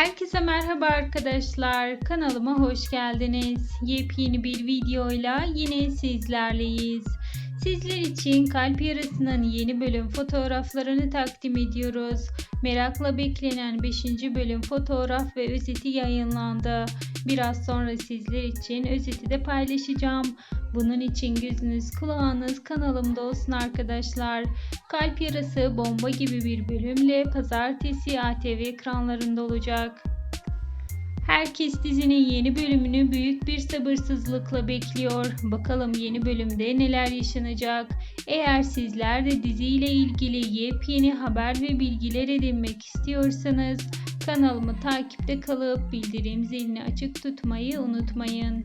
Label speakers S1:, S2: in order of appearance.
S1: Herkese merhaba arkadaşlar. Kanalıma hoş geldiniz. Yepyeni bir videoyla yine sizlerleyiz. Sizler için Kalp Yarası'nın yeni bölüm fotoğraflarını takdim ediyoruz. Merakla beklenen 5. bölüm fotoğraf ve özeti yayınlandı. Biraz sonra sizler için özeti de paylaşacağım. Bunun için gözünüz kulağınız kanalımda olsun arkadaşlar. Kalp Yarası bomba gibi bir bölümle pazartesi ATV ekranlarında olacak. Herkes dizinin yeni bölümünü büyük bir sabırsızlıkla bekliyor. Bakalım yeni bölümde neler yaşanacak. Eğer sizler de diziyle ilgili yepyeni haber ve bilgiler edinmek istiyorsanız kanalımı takipte kalıp bildirim zilini açık tutmayı unutmayın.